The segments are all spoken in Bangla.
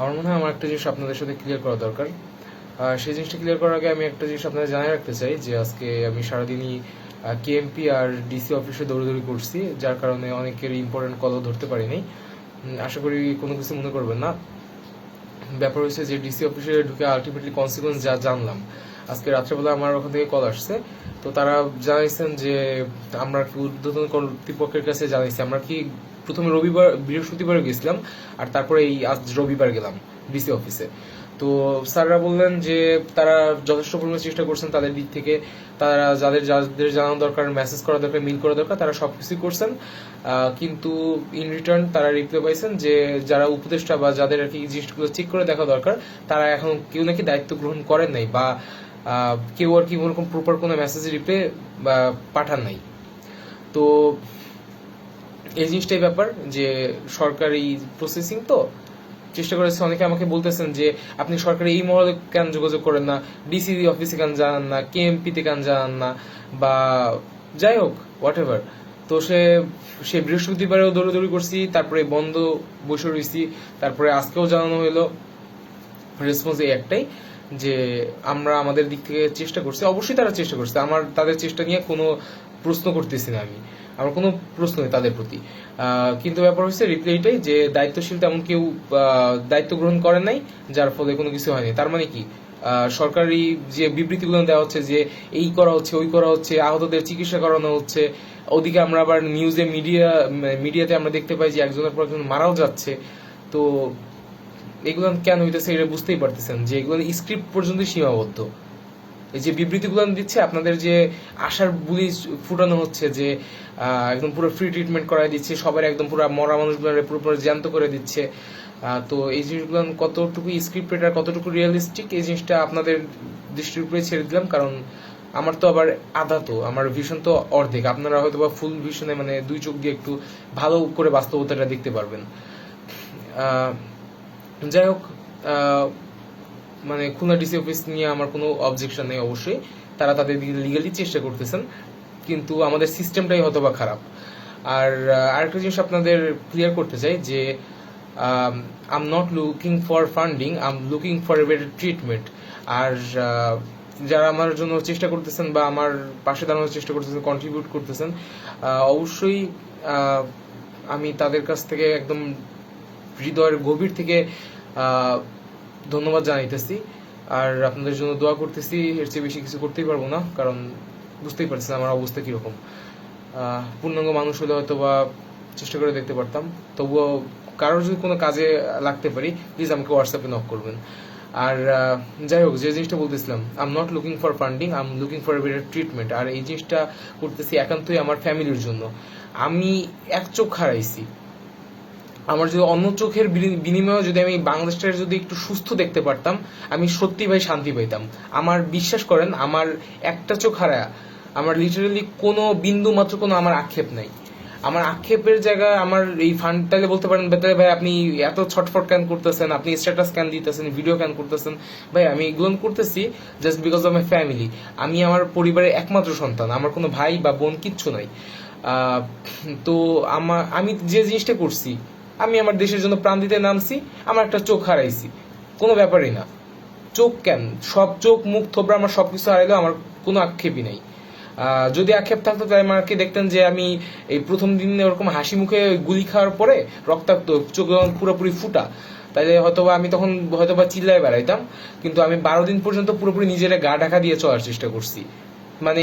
আমার মনে হয় আমার একটা জিনিস আপনাদের সাথে ক্লিয়ার করা দরকার। সেই জিনিসটা ক্লিয়ার করার আগে আমি একটা জিনিস আপনাদের জানাই রাখতে চাই, যে আজকে আমি সারাদিনই কেএমপি আর ডিসি অফিসে দৌড়াদৌড়ি করছি, যার কারণে অনেকের ইম্পর্টেন্ট কলও ধরতে পারিনি। আশা করি কোনো কিছু মনে করবেন না। ব্যাপার হচ্ছে যে ডিসি অফিসে ঢুকে আলটিমেটলি কনসিকুয়েন্স যা জানলাম। আজকে রাত্রেবেলা আমার ওখান থেকে কল আসছে। তো তারা জানাইছেন যে আমরা কি ঊর্ধ্বতন কর্তৃপক্ষের কাছে জানাইছি। আমরা কি প্রথমে রবিবার, বৃহস্পতিবার গেছিলাম আর তারপরে এই আজ রবিবার গেলাম ডিসি অফিসে। তো স্যাররা বললেন যে তারা যথেষ্ট পরিমাণে চেষ্টা করছেন তাদের দিক থেকে। তারা যাদের যাদের জানানো দরকার মেসেজ করা দরকার মিল করা দরকার, তারা সবকিছুই করছেন। কিন্তু ইন রিটার্ন তারা রিপ্লাই পাইছেন যে যারা উপদেষ্টা বা যাদের আর কি জিনিসগুলো ঠিক করে দেখা দরকার, তারা এখন কেউ নাকি দায়িত্ব গ্রহণ করেন নাই বা কেউ আর কি ওরকম প্রপার কোনো মেসেজ রিপ্লে বা পাঠান নাই। তো এই জিনিসটাই ব্যাপার যে সরকারি প্রসেসিং তো, চেষ্টা করেছে অনেকে আমাকে বলতেছেন যে, আপনি সরকারি এই মহলে কেন যোগাযোগ করেন না? ডিসি অফিসে কেন জানান না? কেএমপি তে কেন জানান না? বা যাই হোক হোয়াট এভার তো সে সে বৃহস্পতিবারেও দৌড়াদৌড়ি করছি, তারপরে বন্ধ বসে রয়েছি তারপরে আজকেও জানানো হলো। রেসপন্স এই একটাই। যে আমরা আমাদের দিক থেকে চেষ্টা করছি, অবশ্যই তারা চেষ্টা করছে। আমার, তাদের চেষ্টা নিয়ে কোনো প্রশ্ন করতেছি না আমি। আমার কোনো প্রশ্ন নেই তাদের প্রতি। কিন্তু ব্যাপার হচ্ছে রিপ্লাইটাই যে দায়িত্বশীল তেমন কেউ দায়িত্ব গ্রহণ করে নাই, যার ফলে কোনো কিছু হয়নি। তার মানে কি? সরকারি যে বিবৃতিগুলো দেওয়া হচ্ছে যে এই করা হচ্ছে, ওই করা হচ্ছে, আহতদের চিকিৎসা করানো হচ্ছে, ওদিকে আমরা আবার নিউজে মিডিয়া মিডিয়াতে আমরা দেখতে পাই যে একজনের পর একজন মারাও যাচ্ছে। তো এগুলো কেন হইতেছে এটা বুঝতেই পারতেছেন যে এগুলো স্ক্রিপ্ট পর্যন্ত সীমাবদ্ধ। এই যে বিবৃতিগুলো দিচ্ছে, আপনাদের যে আশার বুলি ফুটানো হচ্ছে যে একদম পুরো ফ্রি ট্রিটমেন্ট করাই দিচ্ছে সবার একদম পুরো মরা মানুষগুলো পুরো পুরো জ্যান্ত করে দিচ্ছে তো এই জিনিসগুলো কতটুকু স্ক্রিপ্টেড আর কতটুকু রিয়েলিস্টিক এই জিনিসটা আপনাদের দৃষ্টির উপরে ছেড়ে দিলাম, কারণ আমার তো আবার আধা তো, আমার ভিশন তো অর্ধেক। আপনারা হয়তো বা ফুল ভিশনে মানে দুই চোখ দিয়ে একটু ভালো করে বাস্তবতাটা দেখতে পারবেন। যাই হোক মানে খুলনা ডিসি অফিস নিয়ে আমার কোনো অবজেকশন নেই অবশ্যই। তারা তাদের লিগালি চেষ্টা করতেছেন, কিন্তু আমাদের সিস্টেমটাই হয়তো বা খারাপ। আর আরেকটা জিনিস আপনাদের ক্লিয়ার করতে চাই যে I am not looking for funding I am looking for a better treatment আর যারা আমার জন্য চেষ্টা করতেছেন বা আমার পাশে দাঁড়ানোর চেষ্টা করতেছেন কন্ট্রিবিউট করতেছেন অবশ্যই আমি তাদের কাছ থেকে একদম হৃদয়ের গভীর থেকে ধন্যবাদ জানাইতেছি। আর আপনাদের জন্য দোয়া করতেছি, এর চেয়ে বেশি কিছু করতেই পারব না, কারণ বুঝতেই পারছেন আমার অবস্থা কীরকম। পূর্ণাঙ্গ মানুষ হলে হয়তো বা চেষ্টা করে দেখতে পারতাম, তবুও কারোর যদি কোনো কাজে লাগতে পারি প্লিজ আমাকে হোয়াটসঅ্যাপে নক করবেন। আর যাই হোক, যে জিনিসটা বলতেছিলাম I am not looking for funding I am looking for better treatment আর এই জিনিসটা করতেছি একান্তই আমার ফ্যামিলির জন্য। আমি এক চোখ হারাইছি। আমার যদি অন্য চোখের বিনি- বিনিময়ে যদি আমি বাংলাদেশটাকে যদি একটু সুস্থ দেখতে পারতাম, আমি সত্যি ভাই শান্তি পাইতাম। আমার বিশ্বাস করেন, আমার একটা চোখ হারায়, আমার লিটারালি কোনো বিন্দু মাত্র কোনো আমার আক্ষেপ নাই। আমার আক্ষেপের জায়গায় আমার এই ফান্ডটাকে বলতে পারেন বেতারে ভাই, আপনি এত ছটফট ক্যান করতেছেন? আপনি স্ট্যাটাস ক্যান দিতেছেন ভিডিও ক্যান করতেছেন? ভাই, আমি এগুলো করতেছি just because of my family আমি আমার পরিবারের একমাত্র সন্তান, আমার কোনো ভাই বা বোন কিচ্ছু নাই। তো আমার আমি যে জিনিসটা করছি আমি আমার দেশের জন্য প্রাণ দিতে নামছি, আমার একটা চোখ হারাইছি। কোনো ব্যাপারই না। চোখ কেন? সব চোখ, মুখ, থোবরা, আমার সবকিছু হারাইলেও আমার কোনো আক্ষেপই নাই। যদি আক্ষেপ থাকতো তাহলে আমাকে দেখতেন যে আমি এই প্রথম দিন ওরকম হাসি মুখে গুলি খাওয়ার পরে রক্তাক্ত, চোখ যখন পুরোপুরি ফুটা তাহলে হয়তোবা আমি তখন হয়তো বা চিল্লায় বেড়াইতাম। কিন্তু আমি বারো দিন পর্যন্ত পুরোপুরি নিজের গা ঢাকা দিয়ে চলার চেষ্টা করছি। মানে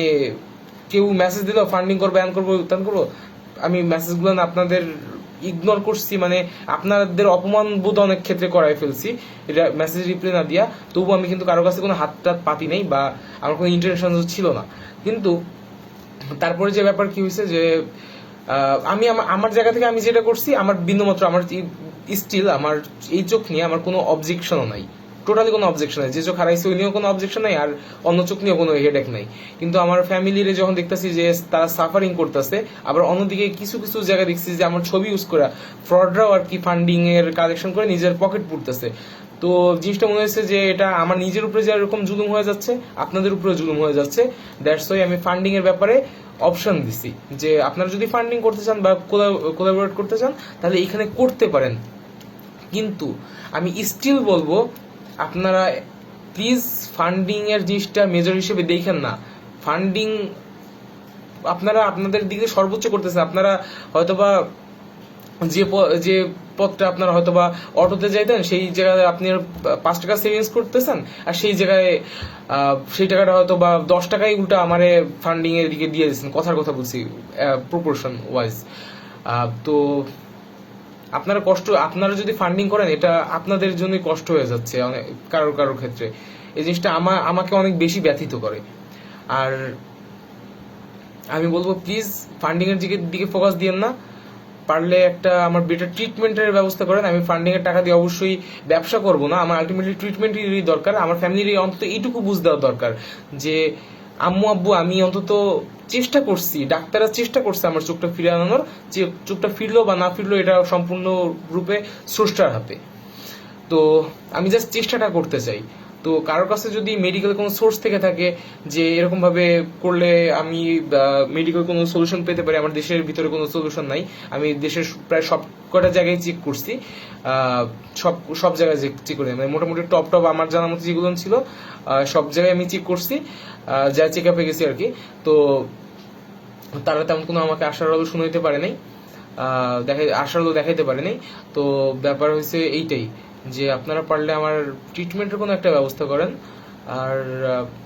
কেউ মেসেজ দিল ফান্ডিং করব এন করব তেন করব, আমি মেসেজগুলো না আপনাদের ইগনোর করছি মানে আপনাদের অপমান বোধ অনেক ক্ষেত্রে করাই ফেলছি। মেসেজ রিপ্লাই না দিয়া, তবু আমি কিন্তু কারও কাছে কোনো হাত টাত পাতি নেই বা আমার কোনো ইন্টারেকশন ছিল না। কিন্তু তারপরে যে ব্যাপার কি হয়েছে যে আমা- আমার জায়গা থেকে আমি যেটা করছি, আমার বিন্দুমাত্র আমার স্টিল আমার এই চোখ নিয়ে আমার কোনো অবজেকশনও নাই। টোটালি কোনো অবজেকশন নাই। যে চোখ হারাইছে ওই নিয়েও কোনো অবজেকশন নাই, আর অন্য চোখ নিয়েও কোনো হেডেক নাই। কিন্তু আমার ফ্যামিলির যখন দেখতেছি যে তারা সাফারিং করতেছে, আবার অন্যদিকে কিছু কিছু জায়গায় দেখছি যে আমার ছবি ইউজ করা ফ্রডরাও আর কি ফান্ডিং এর কালেকশন করে নিজের পকেট পুড়তেছে। তো জিনিসটা মনে হয়েছে যে এটা আমার নিজের উপরে যে এরকম জুলুম হয়ে যাচ্ছে, আপনাদের উপরে জুলুম হয়ে যাচ্ছে। দ্যাটস ওয়াই আমি ফান্ডিং এর ব্যাপারে অপশন দিছি। যে আপনারা যদি ফান্ডিং করতে চান বা কোলাবোরেট করতে চান, তাহলে এখানে করতে পারেন। কিন্তু আমি স্টিল বলব আপনারা প্লিজ ফান্ডিং এর জিনিসটা মেজর হিসেবে দেখেন না। ফান্ডিং আপনারা আপনাদের দিকে সর্বোচ্চ করতেছে আপনারা হয়তোবা যে যে পথটা আপনারা হয়তোবা অটোতে যাইতেন, সেই জায়গায় আপনি পাঁচ টাকা সেভিংস করতেছেন আর সেই জায়গায় সেই টাকাটা হয়তো বা দশ টাকাই উল্টা আমারে ফান্ডিং এর দিকে দিয়ে দিচ্ছেন কথার কথা বলছি প্রপোর্শন ওয়াইজ তো আপনারা কষ্ট, আপনারা যদি ফান্ডিং করেন, এটা আপনাদের জন্যই কষ্ট হয়ে যাচ্ছে অনেক, কারোর কারোর ক্ষেত্রে। এই জিনিসটা আমা, আমাকে অনেক বেশি ব্যথিত করে। আর আমি বলব প্লিজ ফান্ডিং এর দিকে দিকে ফোকাস দিয়েন না। পারলে একটা আমার বেটার ট্রিটমেন্টের ব্যবস্থা করেন। আমি ফান্ডিং এর টাকা দিয়ে অবশ্যই ব্যবসা করব না। আমার আলটিমেটলি ট্রিটমেন্টেরই দরকার। আমার ফ্যামিলির অন্তত এইটুকু বুঝ দেওয়া দরকার যে আম্মু, আব্বু, আমি অন্তত চেষ্টা করছি, ডাক্তাররা চেষ্টা করছে আমার চোখটা ফিরে আনানোর যে চোখটা ফিরলো বা না ফিরলো এটা সম্পূর্ণ রূপে স্রষ্টার হাতে। তো আমি জাস্ট চেষ্টাটা করতে চাই। তো কারোর কাছে যদি মেডিকেল কোনো সোর্স থেকে থাকে যে এরকমভাবে করলে আমি মেডিকেল কোনো সলিউশন পেতে পারি, আমার দেশের ভিতরে কোনো সলিউশন নাই, আমি দেশের প্রায় সব কটা জায়গায় চেক করছি সব সব জায়গায় চেক করে। মানে মোটামুটি টপ টপ আমার জানার মতো যেগুলো ছিল সব জায়গায় আমি চেক করছি যা চেক আপে গেছি আর কি। তো তারা তেমন কোনো আমাকে আশার আলো শুনাইতে পারে নাই দেখা, আশার আলো দেখাইতে পারে নাই। তো ব্যাপার হয়েছে এইটাই। যে আপনারা পারলে আমার ট্রিটমেন্টের কোনো একটা ব্যবস্থা করেন। আর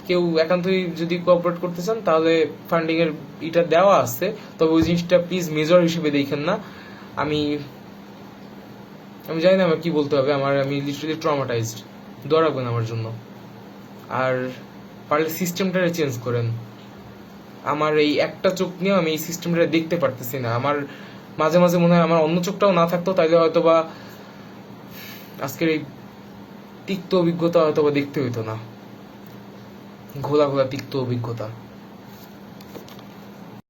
কেউ একান্তই যদি কোঅপারেট করতে চান, তাহলে ফান্ডিং এর এটা দেওয়া আছে। তবে ওই জিনিসটা প্লিজ মেজর হিসেবে দেখেন না। আমি আমি জানি না আমার কি বলতে হবে। আমার, আমি লিটারালি ট্রমাটাইজড দোয়া রাখবেন আমার জন্য। আর পারলে সিস্টেমটারে চেঞ্জ করেন। আমার এই একটা চোখ নিয়ে আমি এই সিস্টেমটা দেখতে পারতেছি না। আমার মাঝে মাঝে মনে হয় আমার অন্য চোখটাও না থাকতো, তাইলে হয়তো বা আজকের এই তিক্ত অভিজ্ঞতা হয়তো দেখতে হইতো না। ঘোলা ঘোলা তিক্ত অভিজ্ঞতা।